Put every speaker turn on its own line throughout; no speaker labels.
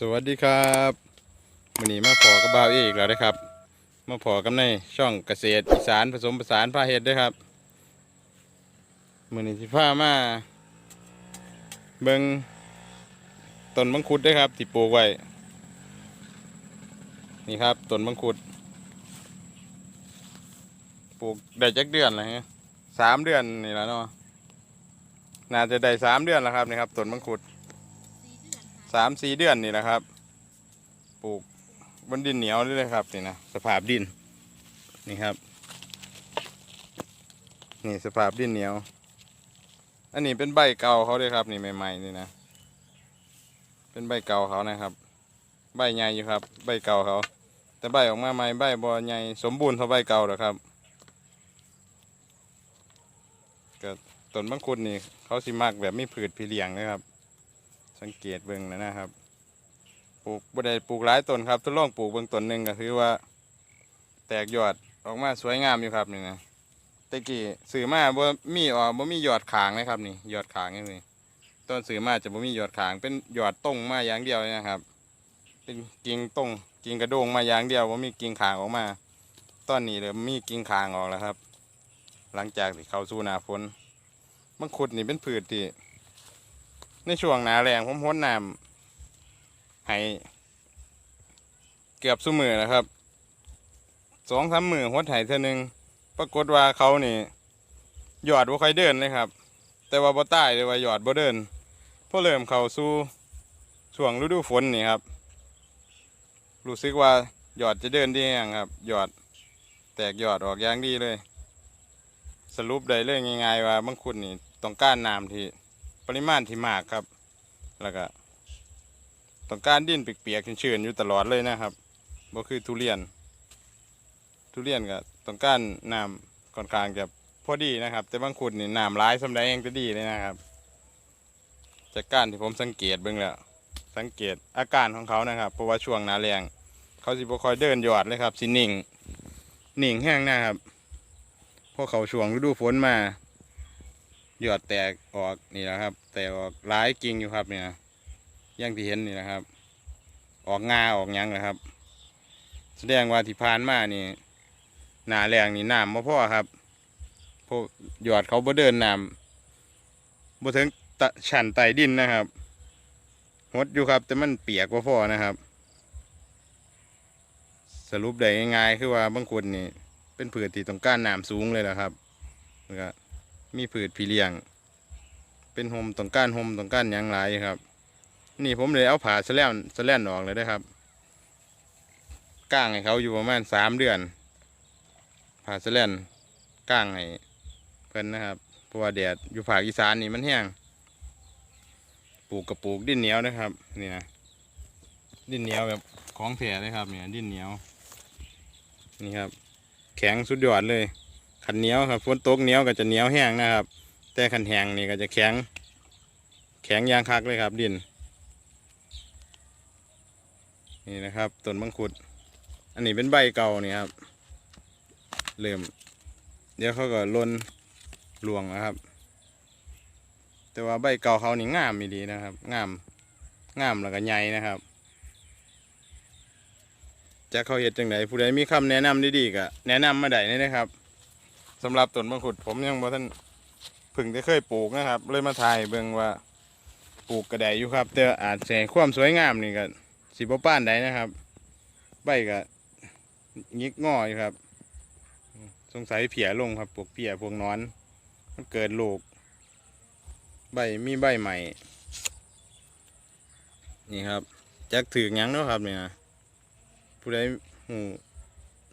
สวัสดีครับวันนี้มาพอกับบ่าวเอกแล้วนะครับ มาพอกับในช่องเกษตรอีสานผสมผสานพาเห็ดด้วยครับมือนี้ที่พามาเบิงต้นมังคุดด้วยครับที่ปลูกไว้นี่ครับต้นมังคุดปลูกได้จักเดือนแล้วฮะสามเดือนนี่แล้วเนาะน่าจะได้สามเดือนแล้วครับนี่ครับต้นมังคุด สามสี่เดือนนี่แหละครับ ปลูกบนดินเหนียวนี่เลยครับนี่นะสภาพดินนี่ครับ นี่สภาพดินเหนียว อันนี้เป็นใบเก่าเขาเลยครับ นี่ใหม่ๆนี่นะ เป็นใบเก่าเขานะครับ ใบใหญ่อยู่ครับ ใบเก่าเขา แต่ใบออกมาใหม่ใบบอใหญ่สมบูรณ์เท่าใบเก่าหรอครับก็ต้นมังคุดนี่ เขาสิมากแบบไม่ผืดผีเหลียงนะครับ สังเกตเบิ่งนะนะครับ ปลูกบ่ได้ปลูกหลายต้นครับทดลองปลูกเบิ่งต้นหนึ่งก็คือว่า แตกยอดออกมาสวยงามอยู่ครับนี่นะตะกี้ซื้อมาบ่มีออกบ่มียอดขางนะครับนี่ยอดขางนี่ต้นซื้อมาจะบ่มียอดขาง เป็นยอดต้งมาอย่างเดียวนะครับ เป็นกิ่งต้งกิ่งกระโดงมาอย่างเดียวบ่มีกิ่งขางออกมาตอนนี้เริ่มมีกิ่งขางออกแล้วครับ หลังจากที่เข้าสู่หนาฝนมังคุดนี่เป็นพืชที่ ในช่วงหนาแรงผมพ้นน้ำให้เกือบสุมือนะครับสองสามมือหดไห้เท่านึง ปรากฏว่าเขานี่หยอดว่าค่อยเดินเลยครับ แต่ว่าบ่ใต้เลยว่าหยอดบ่เดินพอเริ่มเข้าสู่ช่วงฤดูฝนนี่ครับ รู้สึกว่าหยอดจะเดินดีอย่างครับ หยอดแตกหยอดออกอย่างดีเลย สรุปได้เลยง่ายๆว่าบางคุณนี่ต้องการน้ำที่ ปริมาณที่มากครับ แล้วก็ต้องการดินเปียกๆชื้นๆอยู่ตลอดเลยนะครับบ่คือทุเรียน ทุเรียนก็ต้องการน้ำค่อนข้างจะพอดีนะครับ แต่บางขุดนี่น้ำร้ายสำหรับเองจะดีเลยนะครับ จากการที่ผมสังเกตเบิ่งแล้วสังเกตอาการของเขานะครับ เพราะว่าช่วงหนาแรงเขาสิบ่คอยเดินหยอดเลยครับสินิ่งนิ่งแห้งนะครับพอเขาช่วงฤดูฝนมา ยอดแตกออกนี่นะครับ แตกออกหลายกิ่งอยู่ครับเนี่ยอย่างที่เห็นนี่นะครับ ออกงาออกหยังนะครับ แสดงว่าที่ผ่านมานี่หนาแรงนี่น้ำมาพ่อครับพวกยอดเขาบ่เดินน้ำบ่ถึงตะชันไตดินนะครับหดอยู่ครับ แต่มันเปียกว่าพ่อนะครับ สรุปได้ง่ายๆคือว่าบางคนนี่เป็นผืชที่ต้องการน้ำสูงเลยนะครับแล้วก็ มีผืดผีเลี้ยง เป็นโฮมต้องการโฮมต้องการยังหลายครับ นี่ผมเลยเอาผ่าสแลนสแลนออกเลยได้ครับก้างให้เขาอยู่ประมาณสามเดือน ผ่าสแลนก้างให้เพิ่นนะครับเพราะว่าแดดอยู่ภาคอีสานนี่มันแห้งปลูกกับปลูกดินเหนียวนะครับนี่นะดินเหนียวแบบของแผ่เลยครับเนี่ยดินเหนียวนี่ครับ แข็งสุดยอดเลย ขันเหนียวครับฝนตกเหนียวก็จะเหนียวแห้งนะครับ แต่ขันแห้งนี่ก็จะแข็ง แข็งยางคักเลยครับ ดิน นี่นะครับต้นมังคุด อันนี้เป็นใบเก่านี่ครับเริ่มเดี๋ยวเขาก็ลนรวงนะครับ แต่ว่าใบเก่าเขานี่งามดีนะครับงามงามแล้วก็ใหญ่นะครับจะเขาเห็ดจังไดผู้ใดมีคำแนะนำดีๆก็แนะนำมาได้นะครับ สำหรับต้นมังคุดผมยังบ่ท่านพึ่งได้เคยปลูกนะครับ เลยมาถ่ายเบิ่งว่าปลูกกระไดอยู่ครับ แต่อาจจะความสวยงามนี่ก็สิบ่ป้านใดนะครับ ใบก็ยิกงออยู่ครับ สงสัยเพียลงครับพวกเพียพวกนอน มันเกิดลูก ใบมีใบใหม่ นี่ครับจักถือยังเนาะครับเนี่ยผู้ใดหู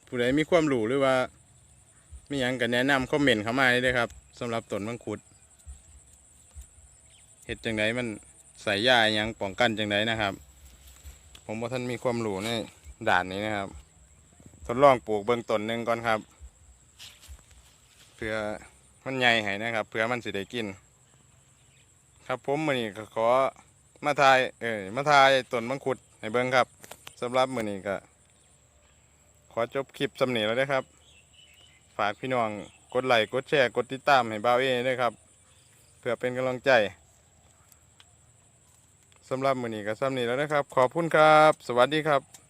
ผู้ใดมีความรู้หรือว่า มีหยังก็แนะนำคอมเมนต์เข้ามาได้เลยครับสำหรับต้นมังคุดเห็ดจังไดมันใส่ยาอิหยังป้องกันจังไดนะครับ ผมว่าท่านมีความรู้ในด่านนี้นะครับ ทดลองปลูกเบื้องต้นหนึ่งก่อนครับเพื่อมันใหญ่ให้นะครับเพื่อมันสิได้กิน ครับผมมือนี้ก็ขอมาทายเออมาทายต้นมังคุดให้เบิ้งครับสำหรับมือนี้ก็ ขอจบคลิปสำเนีแล้วนะครับ ฝากพี่น้องกดไลค์กดแชร์กดติดตามให้บ่าวเอด้วยครับ เพื่อเป็นกำลังใจสำหรับมือนี้ก็ซ้ำนี้แล้วนะครับ ขอบคุณครับ สวัสดีครับ